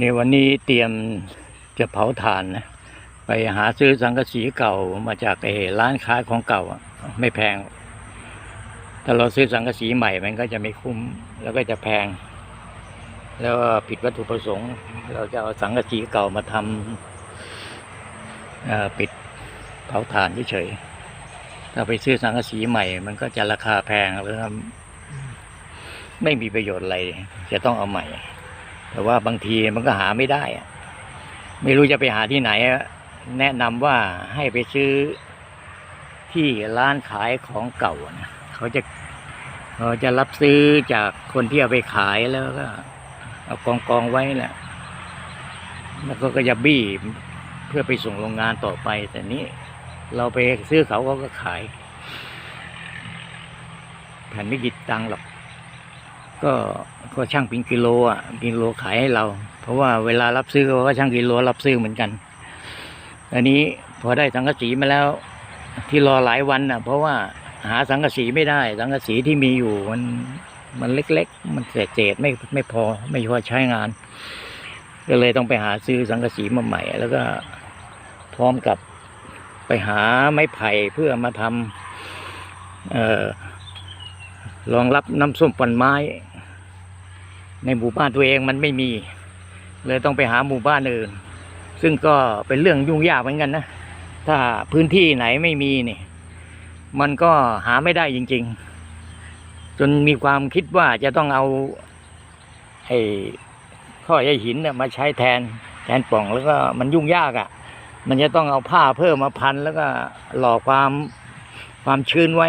นี่วันนี้เตรียมจะเผาถ่านนะ ไปหาซื้อสังกะสีเก่ามาจากไอ้ร้านค้าของเก่าอะไม่แพง ถ้าเราซื้อสังกะสีใหม่มันก็จะไม่คุ้ม แล้วก็จะแพง แล้วผิดวัตถุประสงค์ เราจะเอาสังกะสีเก่ามาทำปิดเผาถ่านเฉยๆถ้าไปซื้อสังกะสีใหม่ มันก็จะราคาแพงแล้วไม่มีประโยชน์อะไร จะต้องเอาใหม่ แต่ว่าบางทีมันก็หาไม่ได้ไม่รู้จะไปหาที่ไหน แนะนำว่าให้ไปซื้อที่ร้านขายของเก่านะเขาจะเขาจะรับซื้อจากคนที่เอาไปขายแล้วก็ เอากองกองไว้แหละแล้วก็ก็จะบี้เพื่อไปส่งโรงงานต่อไป แต่นี้เราไปซื้อเขาเขาก็ขายแผ่นไม่กี่ตังค์หรอก ก็ก็ช่างเป็นกิโลอะกิโลขายให้เรา เพราะว่าเวลารับซื้อก็ช่างกิโลรับซื้อเหมือนกัน อันนี้พอได้สังกะสีมาแล้ว ที่รอหลายวันอะ เพราะว่าหาสังกะสีไม่ได้ สังกะสีที่มีอยู่มันมันเล็ก ๆ มันเศษเศษๆไม่ไม่พอไม่พอใช้งาน ก็เลยต้องไปหาซื้อสังกะสีมาใหม่ แล้วก็พร้อมกับไปหาไม้ไผ่เพื่อมาทำเอ่อ รองรับน้ำส้มปันไม้ ในหมู่บ้านตัวเองมันไม่มี เลยต้องไปหาหมู่บ้านอื่น ซึ่งก็เป็นเรื่องยุ่งยากเหมือนกันนะ ถ้าพื้นที่ไหนไม่มีนี่ มันก็หาไม่ได้จริง ๆ จนมีความคิดว่าจะต้องเอาไอ้ข้อใยหินเนี่ยมาใช้แทนแทนป่องแล้วก็มันยุ่งยากอะ่ะ มันจะต้องเอาผ้าเพิ่มมาพันแล้วก็หล่อความความชื้นไว้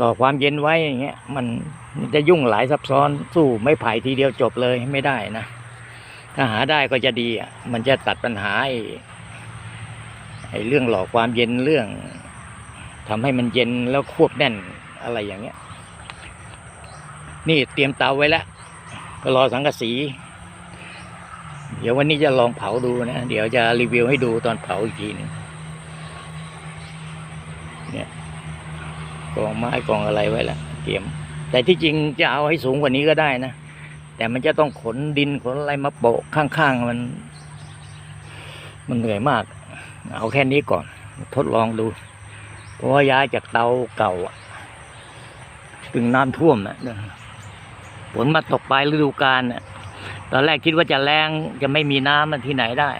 หล่อความเย็นไว้อย่างเงี้ยมันจะยุ่งหลายซับซ้อนสู้ไม่ไผ่ทีเดียวจบเลยไม่ได้นะ ถ้าหาได้ก็จะดีอะมันจะตัดปัญหาไอ้เรื่องหล่อความเย็นเรื่องทำให้มันเย็นแล้วควบแน่นอะไรอย่างเงี้ย นี่เตรียมเตาไว้แล้วก็รอสังกะสี เดี๋ยววันนี้จะลองเผาดูนะ เดี๋ยวจะรีวิวให้ดูตอนเผาอีกทีหนึงเนี่ย กองไม้กองอะไรไว้ละเตรียม แต่ที่จริงจะเอาให้สูงกว่านี้ก็ได้นะ แต่มันจะต้องขนดินขนอะไรมาโปะข้างๆมัน มันเหนื่อยมาก เอาแค่นี้ก่อน ทดลองดู เพราะว่าย้ายจากเตาเก่าถึงน้ำท่วมนะฝนมาตกปลายฤดูกาลน่ะตอนแรกคิดว่าจะแรงจะไม่มีน้ำมันที่ไหนได้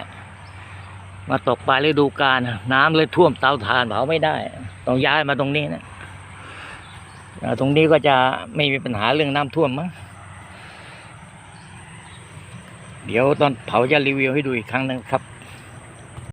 มาตกปลายฤดูกาลน้ำเลยท่วมเตาถ่านเผาไม่ได้ ต้องย้ายมาตรงนี้นะอ่า ตรงนี้ก็จะไม่มีปัญหาเรื่องน้ำท่วมมั้งเดี๋ยวตอนเผาจะรีวิวให้ดูอีกครั้งหนึงครับ